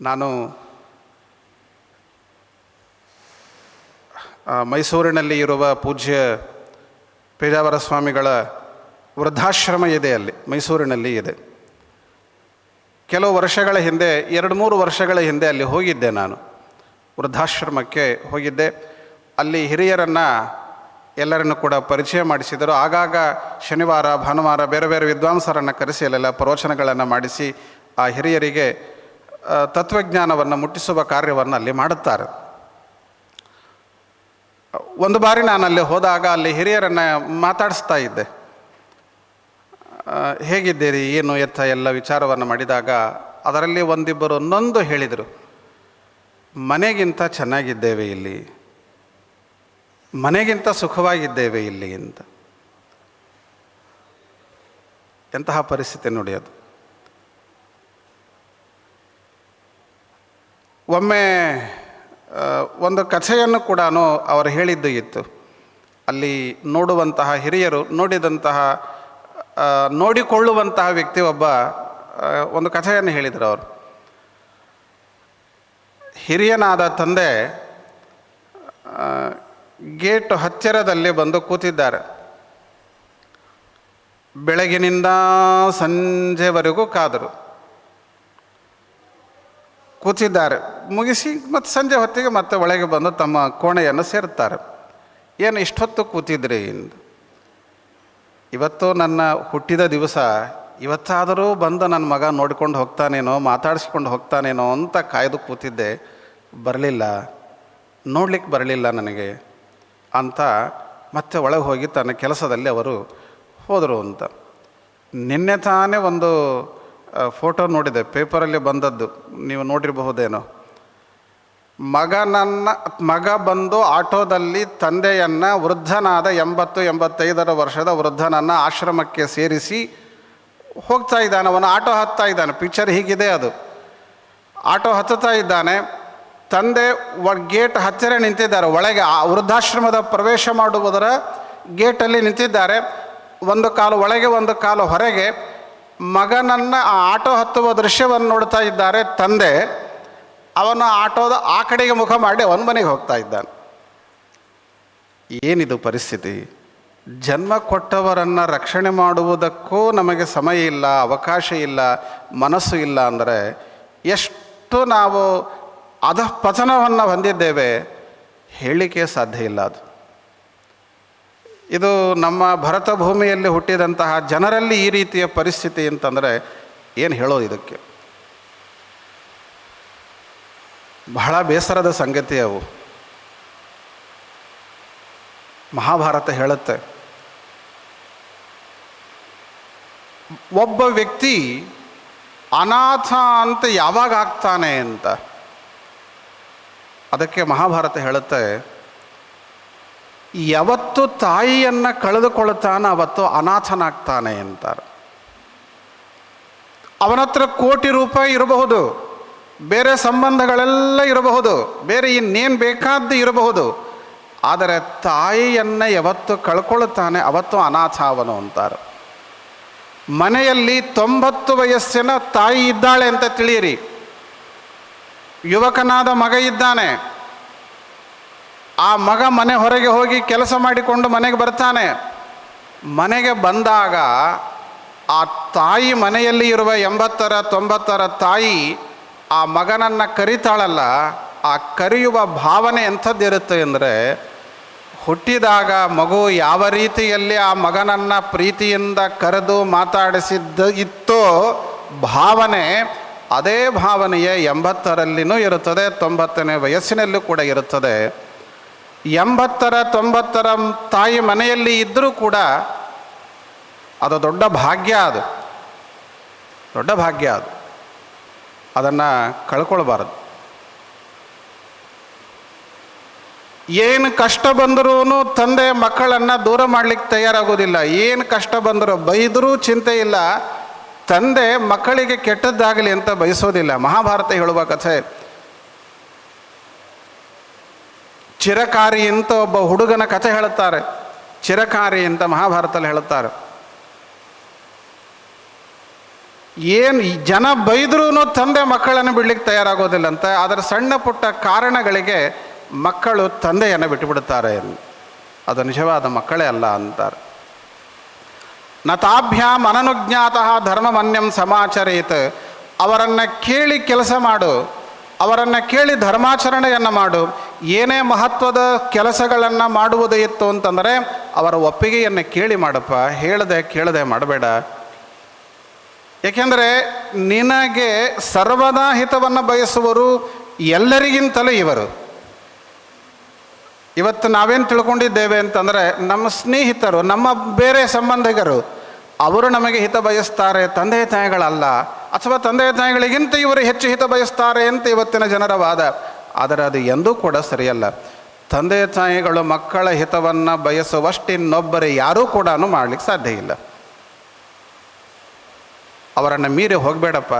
ನಾನು ಮೈಸೂರಿನಲ್ಲಿ ಇರುವ ಪೂಜ್ಯ ಪೇಜಾವರ ಸ್ವಾಮಿಗಳ ವೃದ್ಧಾಶ್ರಮ ಇದೆ ಅಲ್ಲಿ, ಮೈಸೂರಿನಲ್ಲಿ ಇದೆ. ಕೆಲವು ವರ್ಷಗಳ ಹಿಂದೆ, ಎರಡು ಮೂರು ವರ್ಷಗಳ ಹಿಂದೆ ಅಲ್ಲಿ ಹೋಗಿದ್ದೆ ನಾನು. ವೃದ್ಧಾಶ್ರಮಕ್ಕೆ ಹೋಗಿದ್ದೆ. ಅಲ್ಲಿ ಹಿರಿಯರನ್ನು ಎಲ್ಲರನ್ನು ಕೂಡ ಪರಿಚಯ ಮಾಡಿಸಿದರು. ಆಗಾಗ ಶನಿವಾರ, ಭಾನುವಾರ ಬೇರೆ ಬೇರೆ ವಿದ್ವಾಂಸರನ್ನು ಕರೆಸಿ, ಅಲ್ಲೆಲ್ಲ ಪ್ರವಚನಗಳನ್ನು ಮಾಡಿಸಿ, ಆ ಹಿರಿಯರಿಗೆ ತತ್ವಜ್ಞಾನವನ್ನು ಮುಟ್ಟಿಸುವ ಕಾರ್ಯವನ್ನು ಅಲ್ಲಿ ಮಾಡುತ್ತಾರೆ. ಒಂದು ಬಾರಿ ನಾನು ಅಲ್ಲಿ ಹೋದಾಗ ಅಲ್ಲಿ ಹಿರಿಯರನ್ನು ಮಾತಾಡಿಸ್ತಾ ಇದ್ದೆ. ಹೇಗಿದ್ದೀರಿ? ಏನು ಎತ್ತ ಎಲ್ಲ ವಿಚಾರವನ್ನು ಮಾಡಿದಾಗ ಅದರಲ್ಲಿ ಒಂದಿಬ್ಬರು ನೊಂದು ಹೇಳಿದರು, ಮನೆಗಿಂತ ಚೆನ್ನಾಗಿದ್ದೇವೆ ಇಲ್ಲಿ, ಮನೆಗಿಂತ ಸುಖವಾಗಿದ್ದೇವೆ ಇಲ್ಲಿ ಅಂತ. ಎಂತಹ ಪರಿಸ್ಥಿತಿ ನೋಡಿ ಅದು ಒಮ್ಮೆ ಒಂದು ಕಥೆಯನ್ನು ಕೂಡ ಅವರು ಹೇಳಿದ್ದು ಇತ್ತು. ಅಲ್ಲಿ ನೋಡುವಂತಹ ಹಿರಿಯರು, ನೋಡಿದಂತಹ ನೋಡಿಕೊಳ್ಳುವಂತಹ ವ್ಯಕ್ತಿ ಒಬ್ಬ ಒಂದು ಕಥೆಯನ್ನು ಹೇಳಿದರು ಅವರು. ಹಿರಿಯನಾದ ತಂದೆ ಗೇಟ್ ಹತ್ತಿರದಲ್ಲಿ ಬಂದು ಕೂತಿದ್ದಾರೆ. ಬೆಳಗಿನಿಂದ ಸಂಜೆವರೆಗೂ ಕಾದರು. ಕೂತಿದ್ದಾರೆ ಮುಗಿಸಿ ಮತ್ತು ಸಂಜೆ ಹೊತ್ತಿಗೆ ಮತ್ತೆ ಒಳಗೆ ಬಂದು ತಮ್ಮ ಕೋಣೆಯನ್ನು ಸೇರುತ್ತಾರೆ. ಏನು ಇಷ್ಟೊತ್ತು ಕೂತಿದ್ರಿ ಇವತ್ತು ನನ್ನ ಹುಟ್ಟಿದ ದಿವಸ, ಇವತ್ತಾದರೂ ಬಂದು ನನ್ನ ಮಗ ನೋಡ್ಕೊಂಡು ಹೋಗ್ತಾನೇನೋ, ಮಾತಾಡಿಸ್ಕೊಂಡು ಹೋಗ್ತಾನೇನೋ ಅಂತ ಕಾಯ್ದು ಕೂತಿದ್ದೆ. ಬರಲಿಲ್ಲ. ನೋಡ್ಲಿಕ್ಕೆ ಬರಲಿಲ್ಲ ನನಗೆ ಅಂತ ಮತ್ತೆ ಒಳಗೆ ಹೋಗಿ ತನ್ನ ಕೆಲಸದಲ್ಲಿ ಅವರು ಹೋದರು ಅಂತ. ನಿನ್ನೆ ತಾನೇ ಒಂದು ಫೋಟೋ ನೋಡಿದೆ. ಪೇಪರಲ್ಲಿ ಬಂದದ್ದು. ನೀವು ನೋಡಿರಬಹುದೇನೋ. ಮಗನನ್ನ ಮಗ ಬಂದು ಆಟೋದಲ್ಲಿ ತಂದೆಯನ್ನು ವೃದ್ಧನಾದ ಎಂಬತ್ತು, ಎಂಬತ್ತೈದರ ವರ್ಷದ ವೃದ್ಧನನ್ನು ಆಶ್ರಮಕ್ಕೆ ಸೇರಿಸಿ ಹೋಗ್ತಾ ಇದ್ದಾನೆ. ಅವನು ಆಟೋ ಹತ್ತಾ ಇದ್ದಾನೆ. ಪಿಕ್ಚರ್ ಹೀಗಿದೆ ಅದು. ಆಟೋ ಹತ್ತುತ್ತಾ ಇದ್ದಾನೆ. ತಂದೆ ಗೇಟ್ ಹತ್ತಿರ ನಿಂತಿದ್ದಾರೆ. ಒಳಗೆ ಆ ವೃದ್ಧಾಶ್ರಮದ ಪ್ರವೇಶ ಮಾಡುವುದರ ಗೇಟಲ್ಲಿ ನಿಂತಿದ್ದಾರೆ. ಒಂದು ಕಾಲು, ಒಳಗೆ ಒಂದು ಕಾಲು ಹೊರಗೆ ಮಗನನ್ನು ಆ ಆಟೋ ಹತ್ತುವ ದೃಶ್ಯವನ್ನು ನೋಡ್ತಾ ಇದ್ದಾರೆ ತಂದೆ. ಅವನು ಆಟೋದ ಆ ಕಡೆಗೆ ಮುಖ ಮಾಡಿ ಅವನ ಮನೆಗೆ ಹೋಗ್ತಾ ಇದ್ದಾನೆ. ಏನಿದು ಪರಿಸ್ಥಿತಿ? ಜನ್ಮ ಕೊಟ್ಟವರನ್ನು ರಕ್ಷಣೆ ಮಾಡುವುದಕ್ಕೂ ನಮಗೆ ಸಮಯ ಇಲ್ಲ, ಅವಕಾಶ ಇಲ್ಲ, ಮನಸ್ಸು ಇಲ್ಲ ಅಂದರೆ ಎಷ್ಟು ನಾವು ಅಧಃಪತನವನ್ನು ಹೊಂದಿದ್ದೇವೆ ಹೇಳಿಕೆ ಸಾಧ್ಯ ಇಲ್ಲ ಅದು. ಇದು ನಮ್ಮ ಭರತ ಭೂಮಿಯಲ್ಲಿ ಹುಟ್ಟಿದಂತಹ ಜನರಲ್ಲಿ ಈ ರೀತಿಯ ಪರಿಸ್ಥಿತಿ ಅಂತಂದರೆ ಏನು ಹೇಳೋದು ಇದಕ್ಕೆ? ಬಹಳ ಬೇಸರದ ಸಂಗತಿ ಅವು. ಮಹಾಭಾರತ ಹೇಳುತ್ತೆ, ಒಬ್ಬ ವ್ಯಕ್ತಿ ಅನಾಥ ಅಂತ ಯಾವಾಗ ಆಗ್ತಾನೆ? ಅಂತ. ಅದಕ್ಕೆ ಮಹಾಭಾರತ ಹೇಳುತ್ತೆ ಯಾವತ್ತು ತಾಯಿಯನ್ನು ಕಳೆದುಕೊಳ್ತಾನೆ, ಅವತ್ತು ಅನಾಥನಾಗ್ತಾನೆ ಅಂತಾರೆ. ಅವನ ಹತ್ರ ಕೋಟಿ ರೂಪಾಯಿ ಇರಬಹುದು, ಬೇರೆ ಸಂಬಂಧಗಳೆಲ್ಲ ಇರಬಹುದು, ಬೇರೆ ಇನ್ನೇನು ಬೇಕಾದ್ದು ಇರಬಹುದು, ಆದರೆ ತಾಯಿಯನ್ನು ಯಾವತ್ತು ಕಳ್ಕೊಳ್ತಾನೆ, ಅವತ್ತು ಅನಾಥ ಅವನು ಅಂತಾರೆ. ಮನೆಯಲ್ಲಿ ತೊಂಬತ್ತು ವಯಸ್ಸಿನ ತಾಯಿ ಇದ್ದಾಳೆ ಅಂತ ತಿಳಿಯಿರಿ. ಯುವಕನಾದ ಮಗ ಇದ್ದಾನೆ ಆ ಮಗ ಮನೆ ಹೊರಗೆ ಹೋಗಿ ಕೆಲಸ ಮಾಡಿಕೊಂಡು ಮನೆಗೆ ಬರ್ತಾನೆ. ಮನೆಗೆ ಬಂದಾಗ ಆ ತಾಯಿ ಮನೆಯಲ್ಲಿ ಇರುವ ಎಂಬತ್ತರ, ತೊಂಬತ್ತರ ತಾಯಿ ಆ ಮಗನನ್ನು ಕರಿತಾಳಲ್ಲ, ಆ ಕರೆಯುವ ಭಾವನೆ ಎಂಥದ್ದಿರುತ್ತೆ ಅಂದರೆ ಹುಟ್ಟಿದಾಗ ಮಗು ಯಾವ ರೀತಿಯಲ್ಲಿ ಆ ಮಗನನ್ನು ಪ್ರೀತಿಯಿಂದ ಕರೆದು ಮಾತಾಡಿಸಿದ್ದ ಇತ್ತೋ ಭಾವನೆ ಅದೇ ಭಾವನೆಯೇ ಎಂಬತ್ತರಲ್ಲಿನೂ ಇರುತ್ತದೆ, ತೊಂಬತ್ತನೇ ವಯಸ್ಸಿನಲ್ಲೂ ಕೂಡ ಇರುತ್ತದೆ. ಎಂಬತ್ತರ, ತೊಂಬತ್ತರ ತಾಯಿ ಮನೆಯಲ್ಲಿ ಇದ್ದರೂ ಕೂಡ ಅದು ದೊಡ್ಡ ಭಾಗ್ಯ ಅದು. ದೊಡ್ಡ ಭಾಗ್ಯ ಅದು. ಅದನ್ನು ಕಳ್ಕೊಳ್ಬಾರದು. ಏನು ಕಷ್ಟ ಬಂದರೂ ತಂದೆ ಮಕ್ಕಳನ್ನು ದೂರ ಮಾಡಲಿಕ್ಕೆ ತಯಾರಾಗೋದಿಲ್ಲ. ಏನು ಕಷ್ಟ ಬಂದರೂ ಬೈದರೂ ಚಿಂತೆ ಇಲ್ಲ. ತಂದೆ ಮಕ್ಕಳಿಗೆ ಕೆಟ್ಟದ್ದಾಗಲಿ ಅಂತ ಬಯಸೋದಿಲ್ಲ. ಮಹಾಭಾರತ ಹೇಳುವ ಕಥೆ. ಚಿರಕಾರಿ ಅಂತ ಒಬ್ಬ ಹುಡುಗನ ಕಥೆ ಹೇಳುತ್ತಾರೆ. ಚಿರಕಾರಿ ಅಂತ ಮಹಾಭಾರತದಲ್ಲಿ ಹೇಳುತ್ತಾರೆ. ಏನು ಜನ ಬೈದ್ರೂ ತಂದೆ ಮಕ್ಕಳನ್ನು ಬಿಡ್ಲಿಕ್ಕೆ ತಯಾರಾಗೋದಿಲ್ಲಂತೆ ಅದರ ಸಣ್ಣ ಪುಟ್ಟ ಕಾರಣಗಳಿಗೆ ಮಕ್ಕಳು ತಂದೆಯನ್ನು ಬಿಟ್ಟುಬಿಡುತ್ತಾರೆ ಅದು ನಿಜವಾದ ಮಕ್ಕಳೇ ಅಲ್ಲ ಅಂತಾರೆ. ನ ತಾಭ್ಯಾಂ ಅನನುಜ್ಞಾತ ಧರ್ಮಮನ್ಯಂ ಸಮಾಚರೇತ್. ಅವರನ್ನು ಕೇಳಿ ಕೆಲಸ ಮಾಡು, ಅವರನ್ನು ಕೇಳಿ ಧರ್ಮಾಚರಣೆಯನ್ನು ಮಾಡು ಏನೇ ಮಹತ್ವದ ಕೆಲಸಗಳನ್ನು ಮಾಡುವುದು ಇತ್ತು ಅಂತಂದರೆ ಅವರ ಒಪ್ಪಿಗೆಯನ್ನು ಕೇಳಿ ಮಾಡಪ್ಪ, ಹೇಳದೆ ಕೇಳದೆ ಮಾಡಬೇಡ. ಏಕೆಂದರೆ ನಿನಗೆ ಸರ್ವದಾ ಹಿತವನ್ನು ಬಯಸುವರು ಎಲ್ಲರಿಗಿಂತಲೂ ಇವರು. ಇವತ್ತು ನಾವೇನು ತಿಳ್ಕೊಂಡಿದ್ದೇವೆ ಅಂತಂದರೆ ನಮ್ಮ ಸ್ನೇಹಿತರು, ನಮ್ಮ ಬೇರೆ ಸಂಬಂಧಿಗರು, ಅವರು ನಮಗೆ ಹಿತ ಬಯಸ್ತಾರೆ, ತಂದೆ ತಾಯಿಗಳಲ್ಲ, ಅಥವಾ ತಂದೆ ತಾಯಿಗಳಿಗಿಂತ ಇವರು ಹೆಚ್ಚು ಹಿತ ಬಯಸ್ತಾರೆ ಅಂತ ಇವತ್ತಿನ ಜನರ ವಾದ. ಆದರೆ ಅದು ಎಂದೂ ಕೂಡ ಸರಿಯಲ್ಲ. ತಂದೆ ತಾಯಿಗಳು ಮಕ್ಕಳ ಹಿತವನ್ನು ಬಯಸುವಷ್ಟು ಇನ್ನೊಬ್ಬರು ಯಾರೂ ಕೂಡ ಮಾಡಲಿಕ್ಕೆ ಸಾಧ್ಯ ಇಲ್ಲ. ಅವರನ್ನು ಮೀರಿ ಹೋಗಬೇಡಪ್ಪ.